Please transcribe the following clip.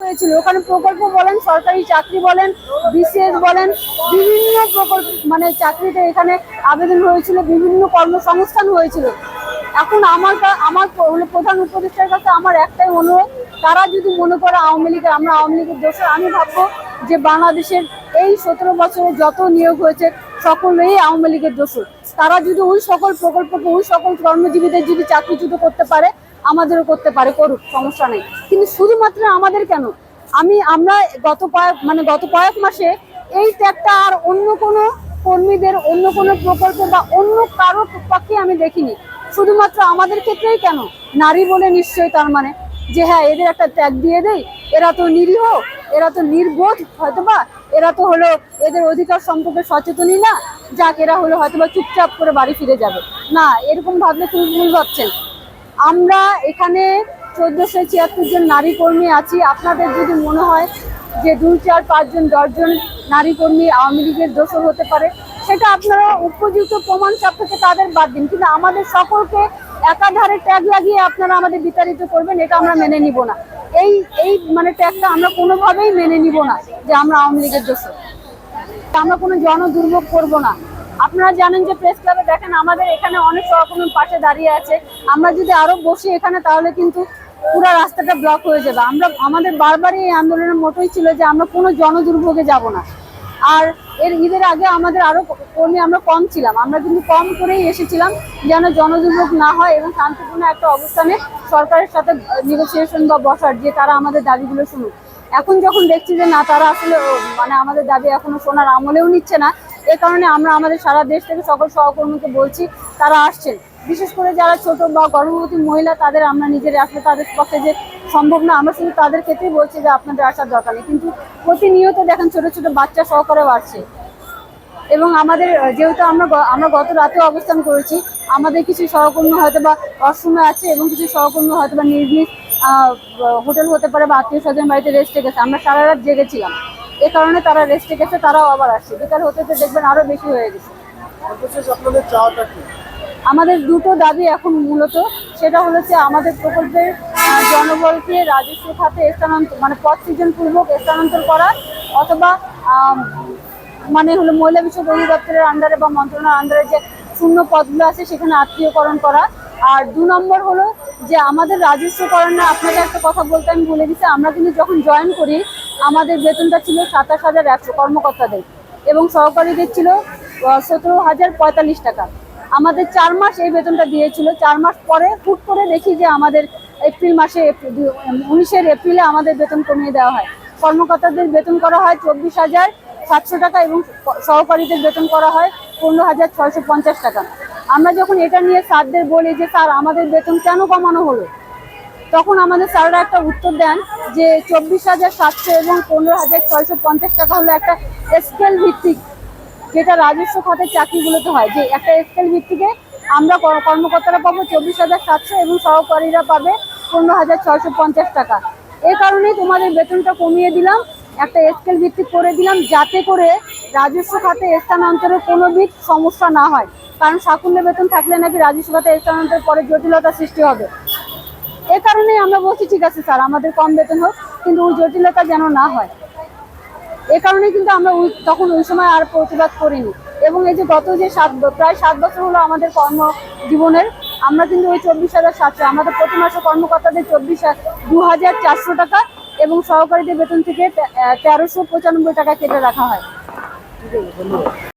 হয়েছিল। ওখানে প্রকল্প বলেন, সরকারি চাকরি বলেন, বিসিএস বলেন, বিভিন্ন প্রকল্প মানে চাকরিতে এখানে আবেদন হয়েছিল, বিভিন্ন কর্মসংস্থান হয়েছিল। এখন আমার আমার হলো প্রধান উপদেষ্টার কাছে আমার একটাই অনুরোধ, তারা যদি মনে করে আওয়ামী লীগের, আমরা আওয়ামী লীগের দোষ, আমি ভাববো যে বাংলাদেশের এই সতেরো বছরে যত নিয়োগ হয়েছে, সকলেই আওয়ামী লীগের দোষ। তারা যদি ওই সকল প্রকল্পকে, ওই সকল কর্মজীবীদের যদি চাকরিচ্যুত করতে পারে আমাদেরও করতে পারে, করুক, সমস্যা নেই। কিন্তু শুধুমাত্র আমাদের কেন? আমি, আমরা গত কয়েক মানে গত কয়েক মাসে এই ট্যাগটা আর অন্য কোনো কর্মীদের, অন্য কোনো প্রকল্প বা অন্য কারও পক্ষে আমি দেখিনি। শুধুমাত্র আমাদের ক্ষেত্রেই কেন? নারী বলে নিশ্চয়ই তার মানে যে হ্যাঁ এদের একটা ট্যাগ দিয়ে দেই, এরা তো নিরীহ, এরা তো নির্বোধ, হয়তোবা এরা তো হলো এদের অধিকার সম্পর্কে সচেতনই না। যাক, এরা হলো হয়তোবা চুপচাপ করে বাড়ি ফিরে যাবে। না, এরকম ভাবলে তুমি ভুল ভাবছেন। আমরা এখানে চোদ্দশো ছিয়াত্তর জন নারী কর্মী আছি। আপনাদের যদি মনে হয় যে দুই, চার পাঁচজন দশজন নারী কর্মী আওয়ামী লীগের দোষর হতে পারে, সেটা আপনারা উপযুক্ত প্রমাণ সাপেক্ষে তাদের বাদ দিন। কিন্তু আমাদের সকলকে একাধারে ট্যাগ লাগিয়ে আপনারা আমাদের বিতাড়িত করবেন, এটা আমরা মেনে নিব না। এই এই মানে ট্যাগটা আমরা কোনোভাবেই মেনে নিব না যে আমরা আওয়ামী লীগের দোষর। আমরা কোনো জন দুর্ভোগ করব না। আপনারা জানেন যে প্রেস ক্লাবে দেখেন আমাদের এখানে অনেক সহকর্মীর পাশে দাঁড়িয়ে আছে। আমরা যদি আরও বসি এখানে, তাহলে কিন্তু পুরো রাস্তাটা ব্লক হয়ে যাবে। আমরা, আমাদের বারবারই এই আন্দোলনের মোটই ছিল যে আমরা কোনো জনদুর্ভোগে যাব না। আর এর, ঈদের আগে আমাদের আরও কর্মী, আমরা কম ছিলাম। আমরা কিন্তু কম করেই এসেছিলাম যেন জনদুর্ভোগ না হয় এবং শান্তিপূর্ণ একটা অবস্থানে সরকারের সাথে নেগোসিয়েশন বা বসার, যে তারা আমাদের দাবিগুলো শুনুক। এখন যখন দেখছি যে না, তারা আসলে মানে আমাদের দাবি এখনও শোনার আমলেও নিচ্ছে না এ কারণে আমরা আমাদের সারা দেশ থেকে সকল সহকর্মীকে বলছি, তারা আসছেন। বিশেষ করে যারা ছোট বা গর্ভবতী মহিলা, তাদের আমরা নিজেরা আসলে তাদের পক্ষে যে সম্ভব না, আমরা শুধু তাদের ক্ষেত্রেই বলছি যে আপনাদের আসার দরকার নেই। কিন্তু প্রতিনিয়ত দেখেন ছোট ছোট বাচ্চা সহকারে বাড়ছে এবং আমাদের যেহেতু আমরা আমরা গত রাতে অবস্থান করেছি, আমাদের কিছু সহকর্মী হয়তো বা অসময় আছে এবং কিছু সহকর্মী হয়তো বা নির্দিষ্ট হোটেল হতে পারে বা আত্মীয় স্বজন বাড়িতে রেস্টে গেছে। আমরা সারা রাত জেগেছিলাম। এ কারণে তারা রেস্টে গেছে তারাও আবার আসছে। বিকাল হতে হতে দেখবেন আরও বেশি হয়ে গেছে। আপনাদের চাওয়াটা কি? আমাদের দুটো দাবি এখন মূলত সেটা হলো যে আমাদের প্রকল্পের জনবলকে রাজস্ব খাতে স্থানান্তর মানে পদ সৃজনপূর্বক স্থানান্তর করা অথবা মানে হলো মহিলা বিষয়ক অধিদপ্তরের আন্ডারে বা মন্ত্রণালয়ের আন্ডারে যে শূন্য পদগুলো আছে সেখানে আত্মীয়করণ করা। আর দু নম্বর হলো যে আমাদের রাজস্বকরণে আপনাকে একটা কথা বলতে আমি বলে দিচ্ছি আমরা কিন্তু যখন জয়েন করি আমাদের বেতনটা ছিল সাতাশ হাজার একশো কর্মকর্তাদের এবং সহকারীদের ছিল সতেরো হাজার পঁয়তাল্লিশ টাকা। আমাদের চার মাস এই বেতনটা দিয়েছিল। চার মাস পরে হুট করে দেখি যে আমাদের এপ্রিল মাসে উনিশের এপ্রিলে আমাদের বেতন কমিয়ে দেওয়া হয়। কর্মকর্তাদের বেতন করা হয় চব্বিশ হাজার সাতশো টাকা এবং সহকারীদের বেতন করা হয় পনেরো হাজার ছয়শো পঞ্চাশ টাকা। আমরা যখন এটা নিয়ে স্যারদের বলি যে, স্যার, আমাদের বেতন কেন কমানো হলো? তখন আমাদের স্যাররা একটা উত্তর দেন যে চব্বিশ হাজার সাতশো এবং পনেরো হাজার ছয়শো পঞ্চাশ টাকা হলো একটা স্কেল ভিত্তিক যেটা রাজস্ব খাতের চাকরিগুলোতে হয়। যে একটা স্কেল ভিত্তিকে আমরা কর- কর্মকর্তারা পাবো চব্বিশ হাজার সাতশো এবং সহকারীরা পাবে পনেরো হাজার ছয়শো পঞ্চাশ টাকা। এই কারণেই তোমাদের বেতনটা কমিয়ে দিলাম, একটা স্কেল ভিত্তিক করে দিলাম, যাতে করে রাজস্ব খাতে স্থানান্তরের কোনো বিধ সমস্যা না হয়। কারণ সাকুল্য বেতন থাকলে নাকি রাজস্ব খাতে স্থানান্তরের পরে জটিলতা সৃষ্টি হবে। এ কারণেই আমরা বলছি, ঠিক আছে স্যার, আমাদের কম বেতন হোক, কিন্তু ওই জটিলতা যেন না হয়। এ কারণে কিন্তু আমরা তখন ওই সময় আর প্রতিবাদ করিনি। এবং এই যে গত যে সাত প্রায় সাত বছর হলো আমাদের কর্ম জীবনের আমরা কিন্তু ওই চব্বিশ হাজার সাতশো, আমাদের প্রতি মাসে কর্মকর্তাদের চব্বিশ দু হাজার চারশো টাকা এবং সহকারীদের বেতন থেকে তেরোশো পঁচানব্বই টাকা কেটে রাখা হয়।